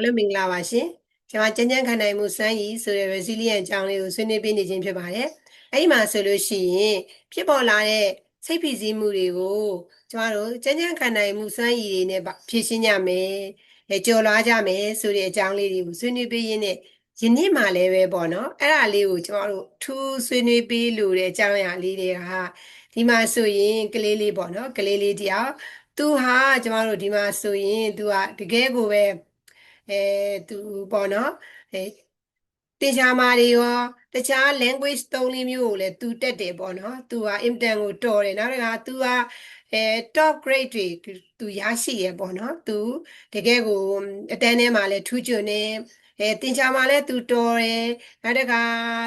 အားလုံးမင်္ဂလာပါရှင်ကျွန်မကျန်းကျန်းခံနိုင်မှုစွမ်းရည်ဆိုတဲ့ resilient အကြောင်းလေးကိုဆွေးနွေးပေးနေခြင်းဖြစ်ပါတယ်အဲ့ဒီမှာဆိုလို့ရှိရင်ဖြစ်ပေါ်လာတဲ့စိတ်ဖိစီးမှုတွေကိုကျွန်တော်တို့ကျန်းကျန်းခံနိုင်မှုစွမ်းရည်တွေနဲ့ဖြည့်ရှင်းကြမယ်အဲကြော်လွားကြမယ်ဆိုတဲ့အကြောင်းလေးတွေကိုဆွေးနွေးပေးရင်းနဲ့ယနေ့မှလည်းပဲပေါ့နော်အဲ့ဒါလေးကိုကျွန်တော်တို့ထူးဆွေးနွေးပေးလို့တဲ့အကြောင်းအရာလေးတွေကဒီမှာဆိုရင်ကလေးလေးပေါ့နော်ကလေးလေးတယောက်သူဟာကျွန်တော်တို့ဒီမှာဆိုရင်သူကတကယ်ကိုပဲ အဲသူပေါ့နော်အဲတင်ရှားမာတွေရောတခြား language သုံးလေးမျိုးကိုလည်းသူတက်တယ်ပေါ့နော်သူဟာ intern ကိုတော်တယ်နောက်တစ်ခါသူကအဲ top grade တွေသူရရှိရပေါ့နော်သူတကယ်ကိုအတန်းထဲမှာလည်းထူးချွန်နေအဲတင်ချာမှာလည်းသူတော်တယ်နောက်တစ်ခါ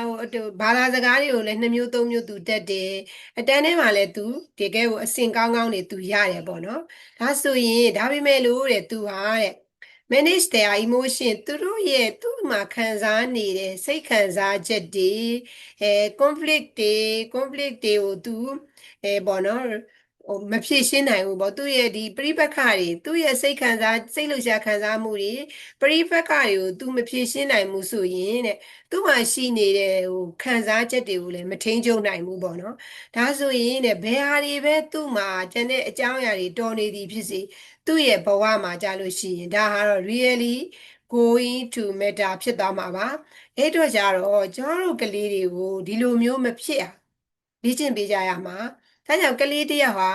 ဟိုဘာသာစကားတွေကိုလည်းနှစ်မျိုးသုံးမျိုးသူတက်တယ်အတန်းထဲမှာလည်းသူတကယ်ကိုအဆင်ကောင်းကောင်းနေသူရတယ်ပေါ့နော်ဒါဆိုရင်ဒါပေမဲ့လို့တဲ့သူဟာတဲ့ manage their emotion သူတို့ရဲ့သူ့မှာခံစားနေတဲ့စိတ်ခံစားချက်တွေအဲ conflict တွေ conflict တွေကိုသူအဲပေါ့နော်ဟိုမဖြည့်ရှင်းနိုင်ဘူးပေါ့သူ့ရဲ့ဒီပရိပက္ခတွေသူ့ရဲ့စိတ်ခံစားစိတ်လှုပ်ရှားခံစားမှုတွေပရိပက္ခတွေကိုသူမဖြည့်ရှင်းနိုင်ဘူးဆိုရင်တဲ့သူ့မှာရှိနေတဲ့ဟိုခံစားချက်တွေကိုလည်းမထိန်ချုပ်နိုင်ဘူးပေါ့နော်ဒါဆိုရင်တဲ့ဘယ်ဟာတွေပဲသူ့မှာကျန်တဲ့အကြောင်းအရာတွေတော်နေသည်ဖြစ်စေ သူ့ရဲ့ဘဝမှာကြာလို့ရှိရင်ဒါဟာတော့ really going to matter ဖြစ်သွားမှာပါအဲ့တော့ကြတော့ကျွန်တော်တို့ကလေးတွေကိုဒီလိုမျိုးမဖြစ်အောင်လေ့ကျင့်ပေးကြရမှာဒါကြောင့်ကလေးတယောက်ဟာ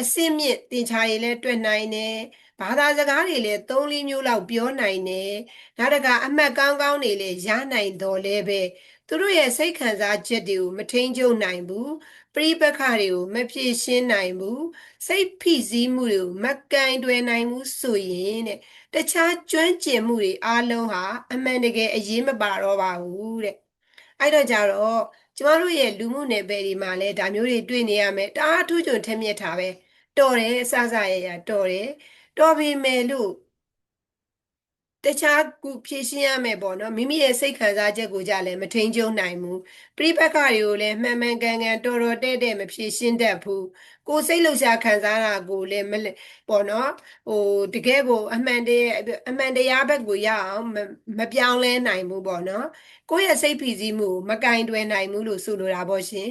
အစင့်မြင့်သင်္ချာရည်လည်းတွေ့နိုင်တယ်ဘာသာစကားတွေလည်းသုံးလေးမျိုးလောက်ပြောနိုင်တယ်နောက်တကအမှတ်ကောင်းကောင်းတွေလည်းရနိုင်တော်လဲပဲသူတို့ရဲ့စိတ်ခံစားချက်တွေကိုမထိန်ချုပ်နိုင်ဘူး ပရိပက္ခတွေကိုမဖြေရှင်းနိုင်ဘူးစိတ်ဖိစီးမှုတွေကိုမကင်တွယ်နိုင်ဘူးဆိုရင်တဲ့တခြားကျွမ်းကျင်မှုတွေအားလုံးဟာအမှန်တကယ်အရေးမပါတော့ပါဘူးတဲ့အဲ့တော့ကြတော့ကျမတို့ရဲ့လူမှုနယ်ပယ်တွေမှာလည်းဒါမျိုးတွေတွေ့နေရမယ်တအားထူးချွန်ထက်မြက်တာပဲတော်တယ်အစစရရတော်တယ်တော်ပေမဲ့လို့ တခြားကူဖြည့်ရှင်းရမယ်ပေါ့နော်မိမိရဲ့စိတ်ခံစားချက်ကိုကြလည်းမထိန်ကျုံနိုင်ဘူးပြိပက္ခတွေကိုလည်းမှန်မှန်ကန်ကန်တော်တော်တဲ့တဲ့မဖြည့်ရှင်းတတ်ဘူးကိုစိတ်လှုပ်ရှားခံစားတာကိုလည်းမပေါ့နော်ဟိုတကယ်ကိုအမှန်တရားအမှန်တရားဘက်ကိုရအောင်မပြောင်းလဲနိုင်ဘူးပေါ့နော်ကိုယ့်ရဲ့စိတ်ဖိစီးမှုမကင်တွယ်နိုင်ဘူးလို့ဆိုလိုတာပေါ့ရှင်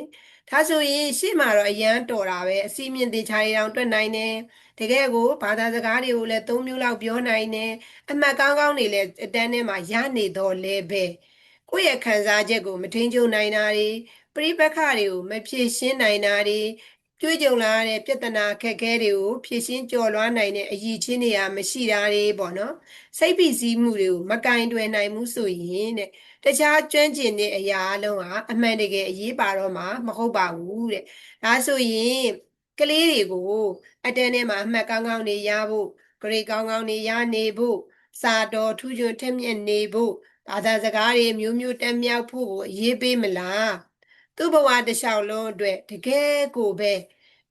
ဒါဆိုရင်ရှေ့မှာတော့အရန်တော်တာပဲအစီအမြင့်သေးချာရီအောင်တွက်နိုင်တယ်တကယ်ကိုဘာသာစကားတွေကိုလည်းသုံးမျိုးလောက်ပြောနိုင်တယ်အမှတ်ကောင်းကောင်းတွေလည်းအတန်းထဲမှာရနေတော့လဲပဲကိုယ့်ရဲ့ခံစားချက်ကိုမထိန်ချုပ်နိုင်တာတွေပြိပက္ခတွေကိုမဖြေရှင်းနိုင်တာတွေ ကြွေးကြုံလာတဲ့ပြဿနာခက်ခဲတွေကိုဖြေရှင်းကျော်လွှားနိုင်တဲ့အရည်ချင်းတွေကမရှိတာတွေပေါ့နော်စိတ်ဖိစီးမှုတွေကိုမကင်တွယ်နိုင်ဘူးဆိုရင်တဲ့တခြားကျွမ်းကျင်တဲ့အရာအလုံးဟာအမှန်တကယ်အရေးပါတော့မှာမဟုတ်ပါဘူးတဲ့ဒါဆိုရင်ကလေးတွေကိုအတန်းထဲမှာအမှတ်ကောင်းကောင်းနေရဖို့ဂရိတ်ကောင်းကောင်းနေရနေဖို့စာတော်ထူးချွန်ထက်မြက်နေဖို့ဘာသာစကားတွေမျိုးမျိုးတက်မြောက်ဖို့ကိုအရေးပေးမလား သူ့ဘဝတစ်လျှောက်လုံးအတွက်တကယ်ကိုပဲ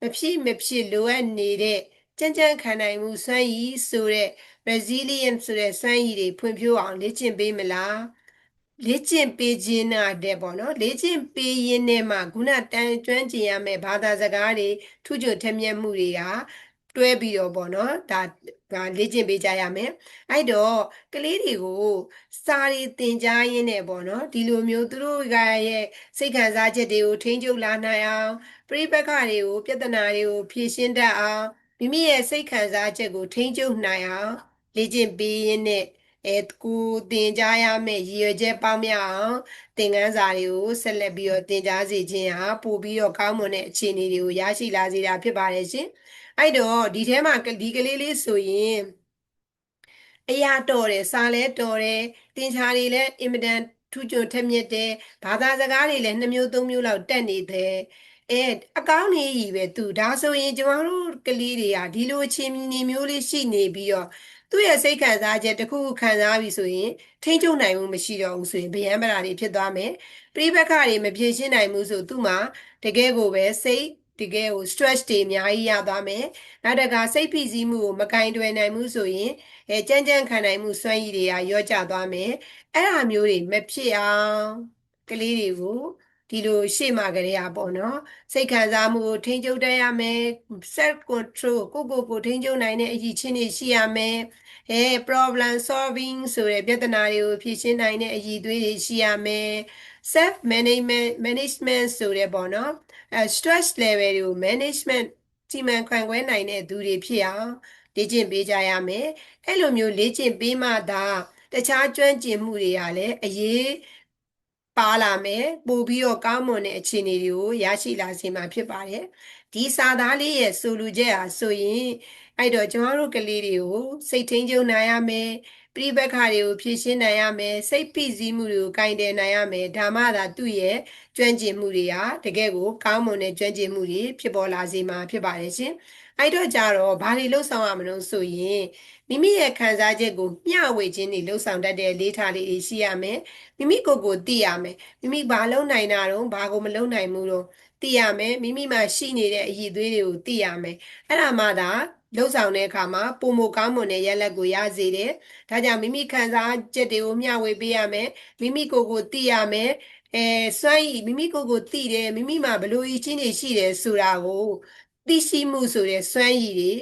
မဖြစ်မဖြစ်လိုအပ်နေတဲ့ကြံ့ကြံ့ခံနိုင်မှုစွမ်းရည်ဆိုတဲ့ resilience ဆိုတဲ့စွမ်းရည်တွေဖွံ့ဖြိုးအောင်လေ့ကျင့်ပေးမလားလေ့ကျင့်ပေးခြင်းနဲ့တဲ့ပေါ့နော်လေ့ကျင့်ပေးရင်းနဲ့မှခုနတန်ကျွမ်းကျင်ရမယ်ဘာသာစကားတွေထူးချွန်ထက်မြက်မှုတွေကတွဲပြီးတော့ပေါ့နော်ဒါ ဒါလေ့ကျင့်ပေးကြရမယ်အဲ့တော့ကလေးတွေကိုစာရီသင်ကြားရင်းနဲ့ပေါ့နော်ဒီလိုမျိုးသူတို့ကရဲ့စိတ်ခံစားချက်တွေကိုထိန်းချုပ်လာနိုင်အောင်ပြိပက္ခတွေကိုပြဿနာတွေကိုဖြေရှင်းတတ်အောင်မိမိရဲ့စိတ်ခံစားချက်ကိုထိန်းချုပ်နိုင်အောင်လေ့ကျင့်ပေးရင်းနဲ့ အဲကိုသင်ကြားရမယ့်ရည်ရွယ်ချက်ပေါင်းများအောင်သင်ခန်းစာတွေကိုဆက်လက်ပြီးတော့သင်ကြားစေခြင်းဟာပို့ပြီးတော့ကောင်းမွန်တဲ့အခြေအနေတွေကိုရရှိလာစေတာဖြစ်ပါတယ်ရှင်။အဲ့တော့ဒီထဲမှာဒီကလေးလေးဆိုရင်အရာတော်တယ်စာလဲတော်တယ်သင်္ချာတွေလည်းအင်မတန်ထူးချွန်ထက်မြက်တယ်ဘာသာစကားတွေလည်းနှစ်မျိုးသုံးမျိုးလောက်တက်နေတယ်အဲအကောင်းကြီးကြီးပဲသူဒါဆိုရင်ကျမတို့ကလေးတွေကဒီလိုအချင်းမျိုးလေးရှိနေပြီးတော့ သူ့ရဲ့စိတ်ခံစားချက်တစ်ခုခုခံစားပြီဆိုရင်ထိန်းချုပ်နိုင်မှုမရှိတော့ဘူးဆိုရင်ဗျံပရာတွေဖြစ်သွားမယ်ပြိပက္ခတွေမဖြေရှင်းနိုင်ဘူးဆိုသူ့မှာတကယ်ကိုပဲစိတ်တကယ်ကို stress တွေအများကြီးရသွားမယ်နောက်တကစိတ်ဖိစီးမှုကိုမကင်တွယ်နိုင်ဘူးဆိုရင်အဲကြမ်းကြမ်းခံနိုင်မှုစွမ်းရည်တွေကရော့ကျသွားမယ်အဲ့ဒါမျိုးတွေမဖြစ်အောင်ကလေးတွေကို ဒီလိုရှေ့မှာကလေးอ่ะပေါ့နော်စိတ်ခံစားမှုကိုထိန်းချုပ်တတ်ရမယ် self control ကိုကိုကိုထိန်းချုပ်နိုင်တဲ့အရည်ချင်းတွေရှိရမယ်အဲ problem solving ဆိုတဲ့ပြဿနာတွေကိုဖြေရှင်းနိုင်တဲ့အရည်သွေးတွေရှိရမယ် self management management ဆိုတဲ့ပေါ့နော်အဲ stress level တွေကို management စီမံခန့်ခွဲနိုင်တဲ့သူတွေဖြစ်အောင်လေ့ကျင့်ပေးကြရမယ်အဲ့လိုမျိုးလေ့ကျင့်ပေးမှသာတခြားကျွမ်းကျင်မှုတွေကလည်းအရေး ပါလာမယ်ပို့ပြီးတော့ကောင်းမွန်တဲ့အခြေအနေတွေကိုရရှိလာစေမှာဖြစ်ပါတယ်ဒီစာသားလေးရဲ့ဆိုလူချက်ဟာဆိုရင်အဲ့တော့ကျွန်တော်တို့ကလေးတွေကိုစိတ်ထိန်ချုပ်နိုင်ရမယ်ပြိပက္ခတွေကိုဖြေရှင်းနိုင်ရမယ်စိတ်ဖိစီးမှုတွေကိုကင်တယ်နိုင်ရမယ်ဒါမှသာသူ့ရဲ့ကျွမ်းကျင်မှုတွေဟာတကယ်ကိုကောင်းမွန်တဲ့ကျွမ်းကျင်မှုတွေဖြစ်ပေါ်လာစေမှာဖြစ်ပါတယ်ရှင် အဲ့တော့ကြတော့ဘာတွေလှုပ်ဆောင်ရမလို့ဆိုရင်မိမိရဲ့ခံစားချက်ကိုမျှဝေခြင်းတွေလှုပ်ဆောင်တတ်တဲ့လေးထားလေးတွေရှိရမယ်မိမိကိုယ်ကိုသိရမယ်မိမိဘာလုပ်နိုင်တာတော့ဘာကိုမလုပ်နိုင်ဘူးတော့သိရမယ်မိမိမှာရှိနေတဲ့အရည်သွေးတွေကိုသိရမယ်အဲ့ဒါမှသာလှုပ်ဆောင်တဲ့အခါမှာပုံမကောင်းမွန်တဲ့ရလဒ်ကိုရစေတယ်ဒါကြောင့်မိမိခံစားချက်တွေကိုမျှဝေပေးရမယ်မိမိကိုယ်ကိုသိရမယ်အဲစွမ်းရည်မိမိကိုယ်ကိုသိတယ်မိမိမှာဘလို့အချင်းတွေရှိတယ်ဆိုတာကို သိရှိမှုဆိုတဲ့စွမ်းရည်တွေ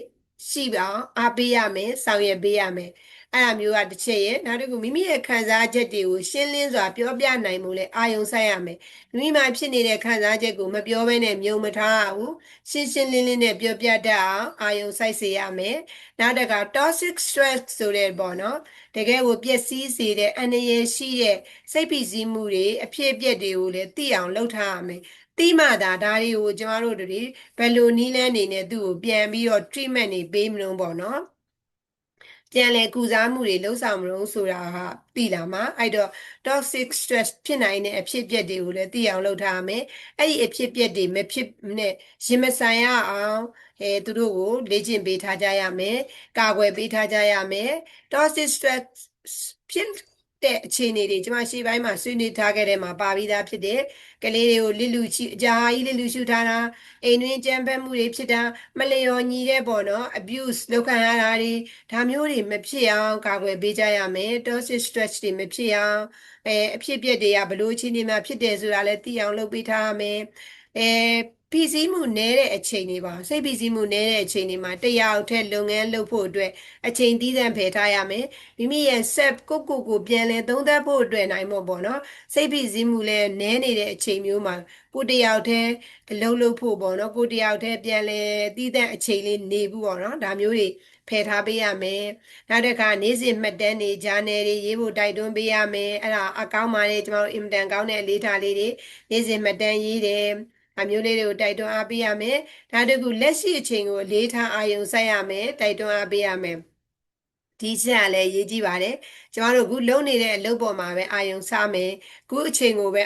ရှိပါအားပေးရမယ်ဆောင်ရွက်ပေးရမယ်အဲ့အမျိုးကတစ်ချက်ရဲ့နောက်တစ်ခုမိမိရဲ့ခံစားချက်တွေကိုရှင်းလင်းစွာပြောပြနိုင်မှုလဲအာယုံဆိုင်ရမယ်မိမိမှာဖြစ်နေတဲ့ခံစားချက်ကိုမပြောဘဲနဲ့မြုံမထားဘူးရှင်းရှင်းလင်းလင်းနဲ့ပြောပြတတ်အောင်အာယုံဆိုင်စေရမယ်နောက်တစ်ခါ toxic stress ဆိုတဲ့ပေါ့နော်တကယ်ကိုပျက်စီးစေတဲ့အန္တရာယ်ရှိတဲ့စိတ်ဖိစီးမှုတွေအဖြစ်အပျက်တွေကိုလည်းသိအောင်လုပ်ထားရမယ် တိမှသာဒါတွေကိုကျမတို့တွေဘယ်လိုနည်းလမ်းနေနဲ့သူ့ကိုပြန်ပြီးတော့ treatment တွေပေးမလို့ပေါ့နော်ပြန်လဲကုစားမှုတွေလှုပ်ဆောင်မလို့ဆိုတာဟာသိလာမှာအဲ့တော့ toxic stress ဖြစ်နိုင်တဲ့အဖြစ်အပျက်တွေကိုလည်းသိအောင်လုပ်ထားမယ်အဲ့ဒီအဖြစ်အပျက်တွေမဖြစ်နဲ့ရင်မဆိုင်ရအောင်အဲသူတို့ကိုလေ့ကျင့်ပေးထားကြရမယ်ကာကွယ်ပေးထားကြရမယ် toxic stress ဖြစ် တဲ့အခြေအနေတွေကျွန်မရှေ့ပိုင်းမှာဆွေးနွေးထားခဲ့တဲ့မှာပါပြီးသားဖြစ်တဲ့ကလေးတွေကိုလစ်လူချီအကြာကြီးလစ်လူရှုထားတာအိမ်တွင်းကြမ်းဖက်မှုတွေဖြစ်တာမလျော်ညီတဲ့ပေါ့နော် abuse လုပ်ခံရတာတွေဒါမျိုးတွေမဖြစ်အောင်ကာကွယ်ပေးကြရမယ် toxic stress တွေမဖြစ်အောင်အဲအဖြစ်အပျက်တွေကဘလို့အခြေအနေမှာဖြစ်တယ်ဆိုတာလည်းသိအောင်လုပ်ပေးထားရမယ်အဲ ဖိစီးမှုနည်းတဲ့အချိန်တွေပါစိတ်ဖိစီးမှုနည်းတဲ့အချိန်တွေမှာတရားအထက်လုပ်ငန်းလုပ်ဖို့အတွက်အချိန်သီးသန့်ဖယ်ထားရမယ်မိမိရဲ့ set ကိုကိုကိုပြန်လဲသုံးသပ်ဖို့အတွက်နိုင်မို့ပေါ့နော်စိတ်ဖိစီးမှုလည်းနည်းနေတဲ့အချိန်မျိုးမှာကိုတယောက်တည်းအလုပ်လုပ်ဖို့ပေါ့နော်ကိုတယောက်တည်းပြန်လဲသီးသန့်အချိန်လေးနေဘူးပေါ့နော်ဒါမျိုးတွေဖယ်ထားပေးရမယ်နောက်တစ်ခါနေ့စဉ်မှတ်တမ်းတွေဂျာနယ်တွေရေးဖို့တိုက်တွန်းပေးရမယ်အဲ့ဒါအကောင်းပါလေကျွန်တော်တို့အင်မတန်ကောင်းတဲ့အလေးထားလေးတွေနေ့စဉ်မှတ်တမ်းရေးတယ် အမျိုးလေးတွေကိုတိုက်တွန်းအားပေးရမယ်။ဒါတကူလက်ရှိအချိန်ကိုလေးထားအာရုံစိုက်ရမယ်တိုက်တွန်းအားပေးရမယ်။ဒီချက်ကလည်းရေးကြည့်ပါတယ်။ကျမတို့အခုလုံနေတဲ့အလုပ်ပေါ်မှာပဲအာရုံစားမယ်။ခုအချိန်ကိုပဲ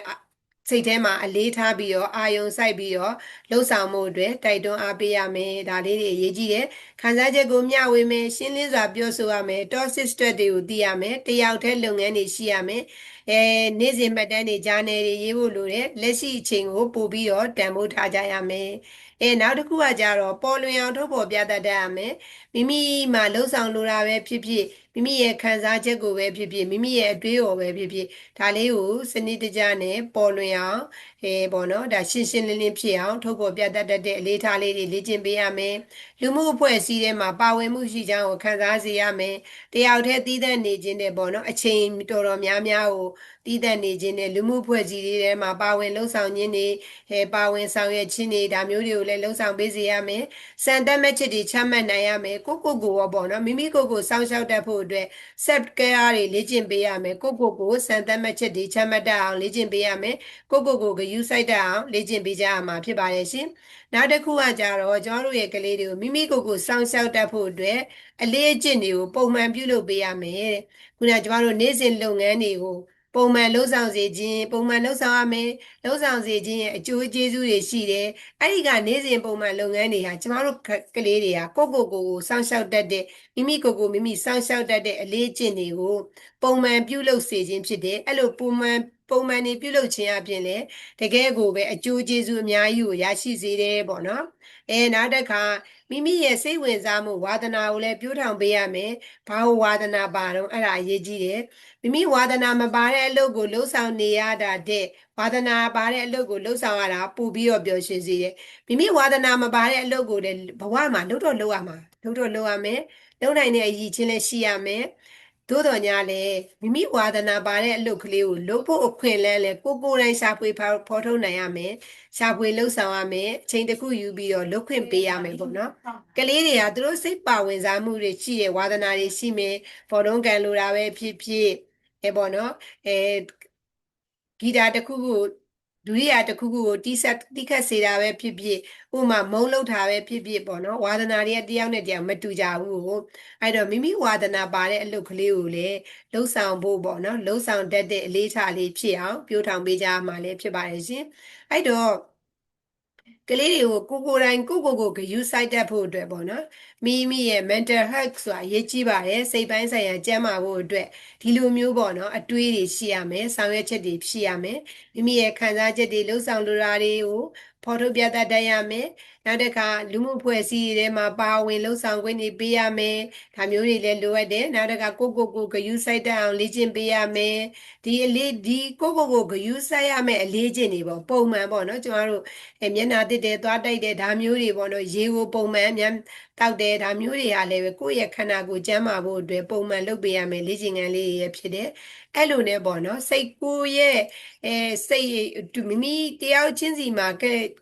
စိတ်ထဲမှာအလေးထားပြီးတော့အာယုံစိုက်ပြီးတော့လှုပ်ဆောင်မှုအတွက်တိုက်တွန်းအားပေးရမယ်ဒါလေးတွေအရေးကြီးတယ်ခံစားချက်ကိုမျှဝေမယ်ရှင်းလင်းစွာပြောဆိုရမယ် toxic stress တွေကိုသိရမယ်တယောက်တည်းလုပ်ငန်းတွေရှိရမယ်အဲနေ့စဉ်မှတ်တမ်းတွေဂျာနယ်တွေရေးဖို့လိုတယ်လက်ရှိအချိန်ကိုပို့ပြီးတော့တန်ဖိုးထားကြရမယ်အဲနောက်တစ်ခုကကြတော့ပေါ်လွင်အောင်ထုတ်ပေါ်ပြတတ်တတ်ရမယ်မိမိမှာလှုပ်ဆောင်လိုတာပဲဖြစ်ဖြစ်မိမိရဲ့ခံစားချက်ကိုပဲဖြစ်ဖြစ်မိမိရဲ့အတွေးအခေါ်ပဲဖြစ်ဖြစ်ဒါလေးကိုစနစ်တကျနဲ့ပေါ်လွင်အောင် အဲပေါ့နော်ဒါရှင်းရှင်းလင်းလင်းဖြစ်အောင်ထုတ်ပေါ်ပြတတ်တဲ့အလေးထားလေးတွေလေ့ကျင့်ပေးရမယ်လူမှုအဖွဲ့အစည်းထဲမှာပါဝင်မှုရှိကြောင်းကိုခံစားစေရမယ်တယောက်တည်းသီးသန့်နေခြင်းတဲ့ပေါ့နော်အချိန်တော်တော်များများကိုတည်တတ်နေခြင်းနဲ့လူမှုဖွဲ့စည်းတွေထဲမှာပါဝင်လှုပ်ဆောင်ခြင်းတွေဟဲပါဝင်ဆောင်ရွက်ခြင်းတွေဒါမျိုးတွေကိုလည်းလှုပ်ဆောင်ပေးစေရမယ်။စံတက်မဲ့ချစ်တွေချမှတ်နိုင်ရမယ်။ကိုကိုကိုရောပေါ့နော်မိမိကိုကိုစောင့်ရှောက်တတ်ဖို့အတွက် set care တွေလေ့ကျင့်ပေးရမယ်။ကိုကိုကိုစံတက်မဲ့ချစ်တွေချမှတ်တတ်အောင်လေ့ကျင့်ပေးရမယ်။ကိုကိုကိုဂယူးဆိုင်တတ်အောင်လေ့ကျင့်ပေးကြရမှာဖြစ်ပါရဲ့ရှင်။နောက်တစ်ခုကကြတော့ကျွန်တော်တို့ရဲ့ကလေးတွေကိုမိမိကိုကိုစောင့်ရှောက်တတ်ဖို့အတွက်အလေးအကျင့်တွေကိုပုံမှန်ပြုလုပ်ပေးရမယ်။ခုနကကျွန်တော်တို့နေ့စဉ်လုပ်ငန်းတွေကိုပုံမှန်လှုပ်ဆောင်စေခြင်းပုံမှန်လှုပ်ဆောင်ရမယ်လှုပ်ဆောင်စေခြင်းရဲ့အကျိုးကျေးဇူးတွေရှိတယ်အဲ့ဒီကနေ့စဉ်ပုံမှန်လုပ်ငန်းတွေဟာကျမတို့ကလေးတွေကကိုကိုကိုကိုစောင့်ရှောက်တတ်တဲ့မိမိကိုကိုမိမိစောင့်ရှောက်တတ်တဲ့အလေးအကျင့်တွေကိုပုံမှန်ပြုလုပ်စေခြင်းဖြစ်တယ်အဲ့လိုပုံမှန် ပုံမှန်နေပြုလုပ်ခြင်းအပြင်လည်းတကယ်ကိုပဲအကျိုးကျေးဇူးအများကြီးကိုရရှိစေတယ်ပေါ့နော်အဲနောက်တစ်ခါမိမိရဲ့စိတ်ဝင်စားမှုဝါဒနာကိုလည်းပြိုးထောင်ပေးရမယ်ဘာဝဝါဒနာပါတော့အဲ့ဒါအရေးကြီးတယ်မိမိဝါဒနာမပါတဲ့အလုပ်ကိုလှုပ်ဆောင်နေရတာတဲ့ဝါဒနာပါတဲ့အလုပ်ကိုလှုပ်ဆောင်ရတာပို့ပြီးတော့ပျော်ရွှင်စေတယ်မိမိဝါဒနာမပါတဲ့အလုပ်ကိုလည်းဘဝမှာလှုပ်တော့လှုပ်ရမှာလှုပ်တော့လှုပ်ရမယ်လှုပ်နိုင်တဲ့အရည်ချင်းလည်းရှိရမယ် သို့တော်ညာလေမိမိဝါဒနာပါတဲ့အလုပ်ကလေးကိုလုပ်ဖို့အခွင့်အလမ်းလဲကိုကိုယ်တိုင်ရှာဖွေဖော်ထုတ်နိုင်ရမယ်ရှာဖွေလှုပ်ဆောင်ရမယ်အချိန်တစ်ခုယူပြီးတော့လုပ်ခွင့်ပေးရမယ်ပေါ့နော်ကလေးတွေကသူတို့စိတ်ပါဝင်စားမှုတွေရှိတဲ့ဝါဒနာတွေရှိမယ်ဘော်တုံးကန်လိုတာပဲဖြစ်ဖြစ်အဲပေါ့နော်အဲဂီတာတစ်ခုခု ဒုတိယတစ်ခုခုကိုတိဆက်တိခတ်စေတာပဲဖြစ်ဖြစ်ဥမာမုံလောက်တာပဲဖြစ်ဖြစ်ပေါ့နော်ဝါဒနာတွေကတယောက်နဲ့တယောက်မတူကြဘူးကိုအဲ့တော့မိမိဝါဒနာပါတဲ့အလုပ်ကလေးကိုလည်းလှုပ်ဆောင်ဖို့ပေါ့နော်လှုပ်ဆောင်တတ်တဲ့အလေးထားလေးဖြစ်အောင်ပြိုးထောင်ပေးကြမှာလည်းဖြစ်ပါတယ်ရှင်အဲ့တော့ ကလေးတွေကိုကိုကိုယ်တိုင်ကိုကိုကိုဂယူဆိုင်တတ်ဖို့အတွက်ပေါ့နော်မိမိရဲ့ mental health ဆိုတာအရေးကြီးပါတယ်စိတ်ပိုင်းဆိုင်ရာကျန်းမာဖို့အတွက်ဒီလိုမျိုးပေါ့နော်အတွေးတွေရှိရမယ်ဆောင်ရွက်ချက်တွေရှိရမယ်မိမိရဲ့ခံစားချက်တွေလှုပ်ဆောင်လိုတာတွေကိုဖော်ထုတ်ပြသတတ်ရမယ် နောက်တစ်ခါလူမှုဖွဲ့စည်းတွေထဲမှာပါဝင်လှုပ်ဆောင်ခွင့်တွေပေးရမယ်ဒါမျိုးတွေလည်းလိုအပ်တယ်နောက်တစ်ခါကိုကိုကိုဂယူဆိုင်တတ်အောင်လေ့ကျင့်ပေးရမယ်ဒီအလေးဒီကိုကိုကိုဂယူဆိုင်ရမယ်အလေးကျင့်တွေပေါ့ပုံမှန်ပေါ့နော်ကျွန်တော်တို့အဲမျက်နာတစ်တယ်သွားတိုက်တယ်ဒါမျိုးတွေပေါ့နော်ရေကိုပုံမှန်မြန်တောက်တယ်ဒါမျိုးတွေကလည်းပဲကိုယ့်ရဲ့ခန္ဓာကိုယ်ကျန်းမာဖို့အတွက်ပုံမှန်လုပ်ပေးရမယ်လေ့ကျင့်ခန်းလေးတွေဖြစ်တယ်အဲ့လိုနဲ့ပေါ့နော်စိတ်ကိုယ်ရဲ့အဲစိတ်မိမိတယောက်ချင်းစီမှာ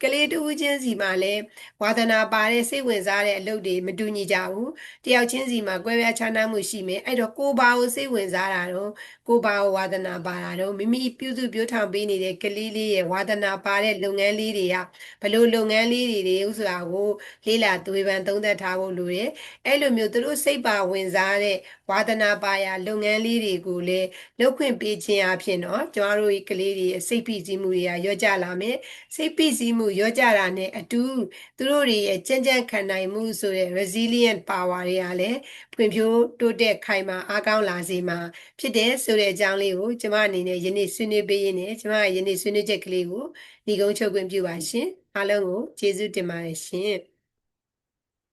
ကလေးတူချင်းစီမှာလည်းဝါသနာပါတဲ့စိတ်ဝင်စားတဲ့အလုပ်တွေမတူညီကြဘူးတယောက်ချင်းစီမှာကွဲပြားခြားနားမှုရှိမယ်အဲ့တော့ကိုဘာကိုစိတ်ဝင်စားတာတော့ကိုဘာကိုဝါသနာပါတာတော့မိမိပြုစုပြောထောင်ပေးနေတဲ့ကလေးလေးရဲ့ဝါသနာပါတဲ့လုပ်ငန်းလေးတွေကဘလို့လုပ်ငန်းလေးတွေတွေဥဆိုတာကိုလေးလာသွေးပန်းသုံးသက်ထားဖို့လိုတယ်အဲ့လိုမျိုးသူတို့စိတ်ပါဝင်စားတဲ့ ဝါသနာပါရာလုပ်ငန်းလေးတွေကိုလည်းလုပ်ခွင့်ပေးခြင်းအဖြစ်တော့ကျမတို့ကလေးတွေစိတ်ဖိစီးမှုတွေကရော့ကျလာမယ်စိတ်ဖိစီးမှုရော့ကျတာနဲ့အတူသူတို့တွေရဲ့ကြံ့ကြံ့ခံနိုင်မှုဆိုတဲ့ resilient power တွေကလည်းဖွံ့ဖြိုးတိုးတက်ခိုင်မာအားကောင်းလာစေမှာဖြစ်တဲ့ဆိုတဲ့အကြောင်းလေးကိုကျမအနေနဲ့ယနေ့ဆွေးနွေးပေးရင်းနဲ့ကျမရဲ့ယနေ့ဆွေးနွေးချက်ကလေးကိုညီကုန်းချုပ်ခွင့်ပြုပါရှင်အားလုံးကိုကျေးဇူးတင်ပါတယ်ရှင်